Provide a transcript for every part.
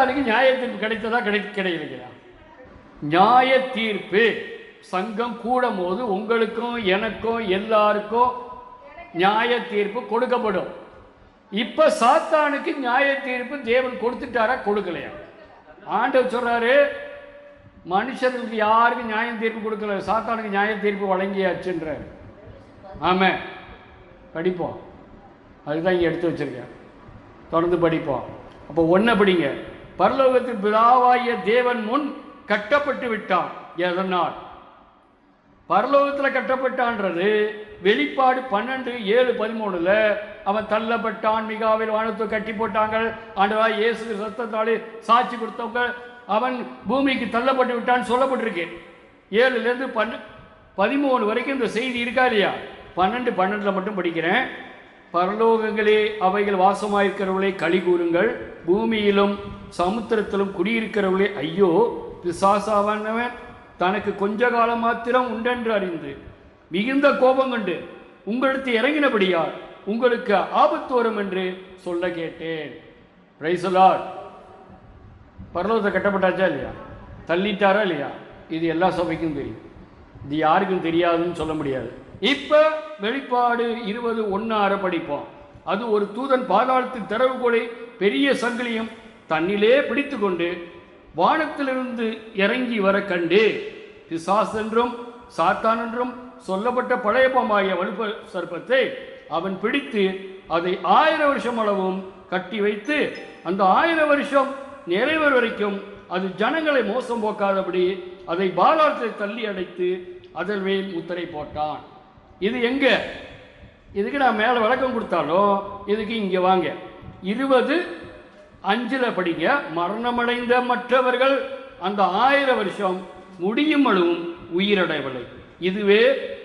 சாத்தானுக்கு நியாய தீர்ப்பு கிடைத்ததா கிடை கிடைக்கலையா? நியாய தீர்ப்பு. சங்கம் கூடும் போது உங்களுக்கும் எனக்கும் எல்லாருக்கும் நியாய தீர்ப்பு கொடுக்கப்படும். இப்போ சாத்தானுக்கு நியாய தீர்ப்பு தேவன் கொடுத்துட்டாரா கொடுக்கலையா? ஆண்டவர் சொல்கிறாரு மனுஷர்களுக்கு யாருக்கும் நியாயம் தீர்ப்பு கொடுக்கல சாத்தானுக்கு நியாய தீர்ப்பு வழங்கியாச்சுன்றார். ஆமாம் படிப்போம். அதுதான் இங்கே எடுத்து வச்சிருக்கேன். தொடர்ந்து படிப்போம். அப்போ ஒன்றை படிங்க. பரலோகத்து பிதாவாகிய தேவன் முன் கட்டப்பட்டு விட்டான். எதனால்? பரலோகத்தில் கட்டப்பட்டான்றது வெளிப்பாடு பன்னெண்டு ஏழு பதிமூணுல அவன் தள்ளப்பட்டான் மிகாவில் வானத்தை கட்டி போட்டாங்க ஆண்டவா இயேசு சத்தத்தாலே சாட்சி கொடுத்தவங்க அவன் பூமிக்கு தள்ளப்பட்டு விட்டான்னு சொல்லப்பட்டிருக்கு. ஏழுலேருந்து பன்னு பதிமூணு வரைக்கும் இந்த செய்தி இருக்கா இல்லையா? பன்னெண்டு பன்னெண்டில் மட்டும் படிக்கிறேன். பரலோகங்களே அவைகள் வாசமாயிருக்கிறவர்களே களி கூறுங்கள். பூமியிலும் சமுத்திரத்திலும் குடியிருக்கிறவர்களே ஐயோ பிசாசாவானவன் தனக்கு கொஞ்ச காலம் மாத்திரம் உண்டென்று அறிந்து. மிகுந்த கோபம் கண்டு உங்களுக்கு இறங்கினபடியால் உங்களுக்கு ஆபத்து வரும் என்று சொல்ல கேட்டேன். ரைசலார் பரலோகத்தை கட்டப்பட்டாச்சா இல்லையா? தள்ளிட்டாரா இல்லையா? இது எல்லா சபைக்கும் தெரியும். இது யாருக்கும் தெரியாதுன்னு சொல்ல முடியாது. இப்போ வெளிப்பாடு இருபது ஒன்னார படிப்போம். அது ஒரு தூதன் பாதாளத்தின் திறவுகோலை பெரிய சங்கிலியும் தன்னிலே பிடித்து கொண்டு வானத்திலிருந்து இறங்கி வர கண்டு. பிசாஸ் என்றும் சாத்தான் என்றும் சொல்லப்பட்ட பழையப்பமாகிய வலுப்ப சர்ப்பத்தை அவன் பிடித்து அதை ஆயிரம் வருஷம் அளவும் கட்டி வைத்து அந்த ஆயிரம் வருஷம் நிறைவர் வரைக்கும் அது ஜனங்களை மோசம் போக்காதபடி அதை பாலாளத்தை தள்ளி அடைத்து அதன் மேல் முத்திரை போட்டான். இது எங்க? இதுக்கு நான் மேலே விளக்கம் கொடுத்தாலும் இதுக்கு இங்கே வாங்க. இருபது அஞ்சில் படிங்க. மரணமடைந்த மற்றவர்கள் அந்த ஆயிரம் வருஷம் முடியும் அளவும் உயிரடையவில்லை இதுவே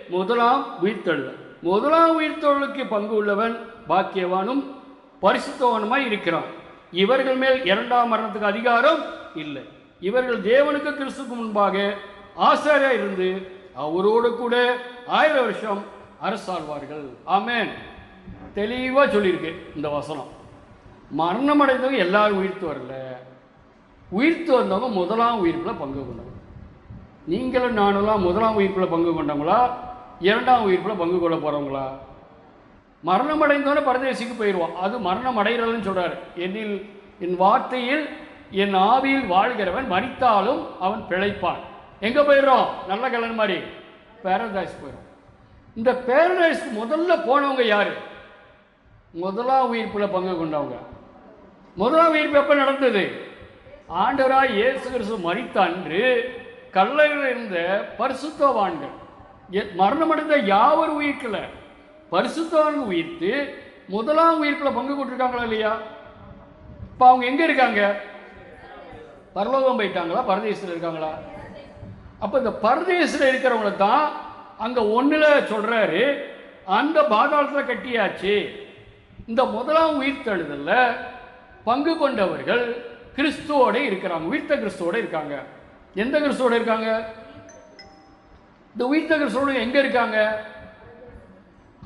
முதலாம் உயிர்த்தெழுதல் முதலாம் உயிர்த்தொழிலுக்கு பங்கு உள்ளவன் பாக்கியவானும் பரிசுத்தவானுமாய் இருக்கிறான். இவர்கள் மேல் இரண்டாம் மரணத்துக்கு அதிகாரம் இல்லை. இவர்கள் தேவனுக்கு கிறிஸ்துக்கு முன்பாக ஆசாரியாக இருந்து அவரோடு கூட ஆயிரம் வருஷம் அரசாழ்வார்கள். ஆமேன். தெளிவாக சொல்லியிருக்கு இந்த வசனம். மரணம் அடைந்தவங்க எல்லாரும் உயிர்த்து வரல. உயிர்த்து வந்தவங்க முதலாம் உயிர்ப்பில் பங்கு கொண்டவங்க. நீங்களும் நானும்லாம் முதலாம் உயிர்ப்பில் பங்கு கொண்டவங்களா? இரண்டாம் உயிர்ப்பில் பங்கு கொள்ள போகிறவங்களா மரணம் அடைந்தவனே பரதேசிக்கு போயிடுவான் அது மரணம் அடைகிறதுன்னு சொல்கிறார் என்னில் என் வார்த்தையில் என் ஆவியில் வாழ்கிறவன் மறித்தாலும் அவன் பிழைப்பான். எங்கே போயிடுறோம்? நல்ல கல்யாணம் மாதிரி பேரடைஸ் போயிடும் இந்த பேரடைஸ்க்கு முதல்ல போனவங்க யார்? முதலாம் உயிர்ப்பில் பங்கு கொண்டவங்க. முதலாம் உயிர்ப்பு எப்போ நடந்தது? ஆண்டவராய் இயேசு கிறிஸ்து மரித்த அன்று கல்லறையில் இருந்த பரிசுத்தவான்கள். மரணம் அடைந்த யாவர் உயிர்க்கல? பரிசுத்தவான்கள் உயிர்த்து முதலாம் உயிர்ப்பில் பங்கு கொண்டிருக்காங்களா இல்லையா? இப்போ அவங்க எங்கே இருக்காங்க? பரலோகம் போயிட்டாங்களா? பரதேசத்தில் இருக்காங்களா? அப்போ இந்த பரதேசில் இருக்கிறவங்கள தான் அங்கே ஒன்றில் சொல்கிறாரு அந்த பாதாளத்தில் கட்டியாச்சு. இந்த முதலாம் உயிர்த்தெழுதலில் பங்கு கொண்டவர்கள் கிறிஸ்துவோட இருக்கிறாங்க உயிர்த்த கிறிஸ்துவோட இருக்காங்க. எந்த கிறிஸ்துவோட இருக்காங்க? இந்த உயிர்த்த கிறிஸ்துவோட எங்கே இருக்காங்க?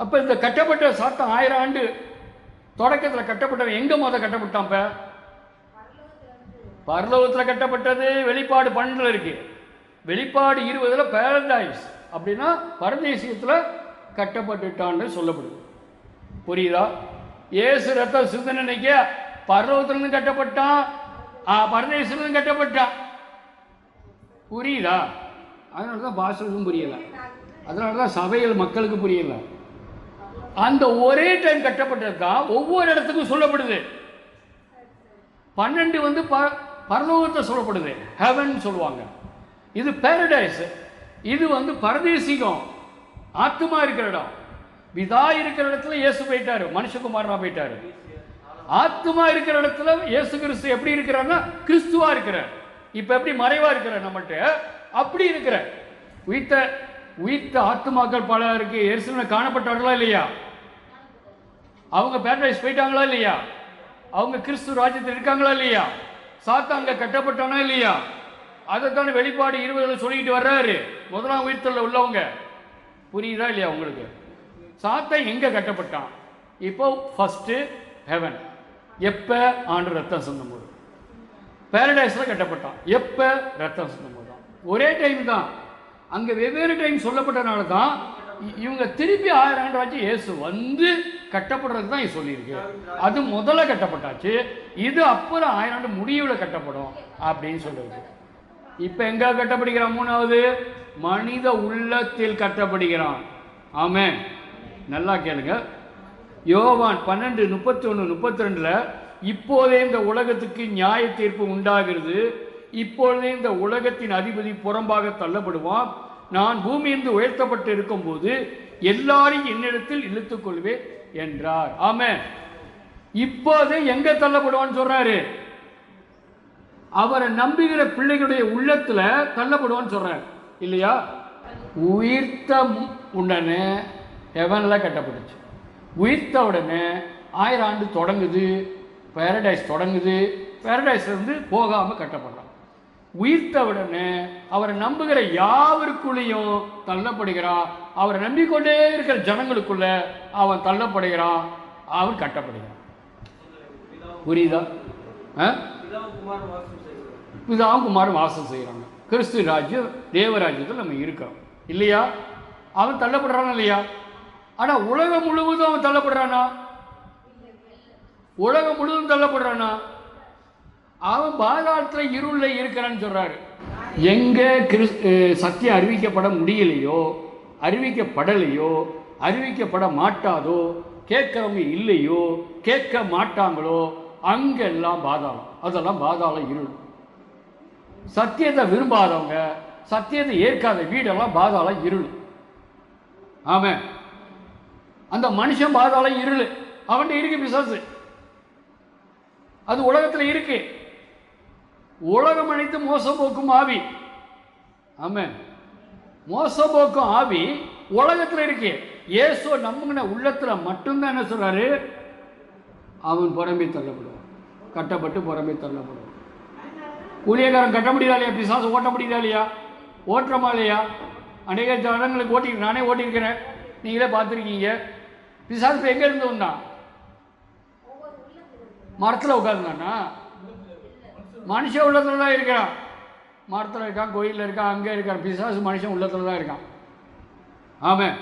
அப்போ இந்த கட்டப்பட்ட சாத்தம் ஆயிரம் ஆண்டு தொடக்கத்தில் கட்டப்பட்டவன் எங்கே முத கட்டப்பட்டான் இப்போ? பரலோகத்தில் கட்டப்பட்டது. வெளிப்பாடு பன்னெண்டில் இருக்குது வெளிப்பாடு இருபதில் பேரடைஸ் அப்படின்னா பரதேசியத்தில் கட்டப்பட்டுட்டான்னு சொல்லப்படுது. புரியுதா? இயேசு ரத்த சிந்தனைக்கு பரலோகத்திலிருந்து கட்டப்பட்டான். பரதேசிலிருந்து கட்டப்பட்டான். புரியுதா? அதனால தான் பாஷனுக்கும் புரியலை. அதனால தான் சபைகள் மக்களுக்கு புரியலை. அந்த ஒரே டைம் கட்டப்பட்டது தான் ஒவ்வொரு இடத்துக்கும் சொல்லப்படுது. பன்னெண்டு வந்து ப பரலோகத்தை சொல்லப்படுது. ஹெவன் சொல்லுவாங்க. இது பேரடைஸ் இது வந்து பரதேசிகம். ஆத்துமா இருக்கிற இடம். விதா இருக்கிற இடத்துல இயேசு போயிட்டாரு. மனுஷகுமாரனா போயிட்டாரு. ஆத்துமா இருக்கிற இடத்துல இயேசு கிறிஸ்து எப்படி இருக்கிறார்னா கிறிஸ்துவா இருக்கிறார். இப்ப எப்படி மறைவா இருக்கிற நம்மகிட்ட அப்படி இருக்கிற உயிர்த்த உயிர்த்த ஆத்துமாக்கள் பல இருக்கு. எரிசல காணப்பட்டார்களா இல்லையா? அவங்க பேரடைஸ் போயிட்டாங்களா இல்லையா? அவங்க கிறிஸ்து ராஜ்யத்தில் இருக்காங்களா இல்லையா? சாத்தாங்க கட்டப்பட்டானா இல்லையா? அதைத்தான் வெளிப்பாடு இருபதுல சொல்லிட்டு வர்றாரு. முதலாம் உயிர்த்தல உள்ளவங்க. புரியுதா இல்லையா உங்களுக்கு? சாத்தான் எங்க கட்டப்பட்டான்? இப்போ ஃபர்ஸ்ட் ஹெவன் எப்ப? ஆண்டு ரத்தம் சொந்தம் போது பேரடைஸில் கட்டப்பட்டான். எப்போ? ரத்தம் சிந்தும் தான். ஒரே டைம் தான். அங்கே வெவ்வேறு டைம் சொல்லப்பட்டனால தான் இ- இவங்க திருப்பி ஆயிரம் ஆண்டு ஆச்சு இயேசு வந்து கட்டப்படுறது தான் இது சொல்லியிருக்கு. அது முதல்ல கட்டப்பட்டாச்சு. இது அப்புறம் ஆயிரம் ஆண்டு முடிவில் கட்டப்படும் அப்படின்னு சொல்லியிருக்கு. இப்போ எங்க கட்டப்படுகிறான்? மூணாவது மனித உள்ளத்தில் கட்டப்படுகிறான். ஆமே நல்லா கேளுங்க. யோவான் பன்னெண்டு முப்பத்தி ஒன்று முப்பத்தி ரெண்டில் இப்போதே இந்த உலகத்துக்கு நியாய தீர்ப்பு உண்டாகிறது. இப்பொழுதே இந்த உலகத்தின் அதிபதி புறம்பாக தள்ளப்படுவான். நான் பூமியிலிருந்து உயர்த்தப்பட்டு இருக்கும்போது எல்லாரையும் என்னிடத்தில் இழுத்துக்கொள்வேன் என்றார். ஆமே இப்போதே எங்க தள்ளப்படுவான்னு சொல்றாரு? அவரை நம்புகிற பிள்ளைகளுடைய உள்ளத்தில் தள்ளப்படுவான்னு சொல்கிறார் இல்லையா? உயிர்த்த உடனே எவன்ல கட்டப்பட்டுச்சு. உயிர்த்த உடனே ஆயிரம் ஆண்டு தொடங்குது பேரடைஸ் தொடங்குது பேரடைஸ்லேருந்து போகாமல் கட்டப்படுறான். உயிர்த்த உடனே அவரை நம்புகிற யாவருக்குள்ளேயும் தள்ளப்படுகிறான். அவரை நம்பிக்கொண்டே இருக்கிற ஜனங்களுக்குள்ள அவன் தள்ளப்படுகிறான் அவன் கட்டப்படுகிறான். புரியுதா? ஆ? பிதாவும் குமாரும் வாசம் செய்கிறாங்க. கிறிஸ்து ராஜ்யம் தேவராஜ்யத்தில் நம்ம இருக்கோம் இல்லையா? அவன் தள்ளப்படுறானா இல்லையா? ஆனால் உலகம் முழுவதும் அவன் தள்ளப்படுறானா? உலகம் முழுவதும் தள்ளப்படுறானா? அவன் பாதாளத்தில் இருளில் இருக்கிறான்னு சொல்கிறாரு எங்கே கிறிஸ் சத்தியம் அறிவிக்கப்பட முடியலையோ அறிவிக்கப்படலையோ அறிவிக்கப்பட மாட்டாதோ கேட்கறவங்க இல்லையோ கேட்க மாட்டாங்களோ அங்கெல்லாம் பாதாளம். அதெல்லாம் பாதாளம் இருள். சத்தியத்தை விரும்பாதவங்க சத்தியத்தை ஏற்காத வீடெல்லாம் பாதாளம் இருள். ஆமாம் அந்த மனுஷன் பாதாளம் இருள். அவன்கிட்ட இருக்கு பிசாசு. அது உலகத்தில் இருக்கு. உலகம் அனைத்து மோசம் போக்கும் ஆவி. ஆமாம் மோசம் போக்கும் ஆவி உலகத்தில் இருக்கு. ஏசோ நம்புகின உள்ளத்தில் மட்டும்தான் என்ன சொல்றாரு? அவன் புறம்பி தள்ளப்படும். கட்டப்பட்டு புறமே தள்ளப்படும். கூலியக்காரன் கட்ட முடியல இல்லையா? பிசாசு ஓட்ட முடியுதா இல்லையா? ஓட்டுறமா இல்லையா? அநேக ஜனங்களுக்கு ஓட்டி நானே ஓட்டியிருக்கிறேன். நீங்களே பார்த்துருக்கீங்க. பிசாசு இப்போ எங்கே இருந்து வந்தான்? மரத்தில் உட்காந்துண்ணா மனுஷன் உள்ளத்தில் தான் இருக்கிறான் மரத்தில் இருக்கான் கோயிலில் இருக்கான் அங்கே இருக்கான். பிசாசு மனுஷன் உள்ளத்தில் தான் இருக்கான். ஆமாம்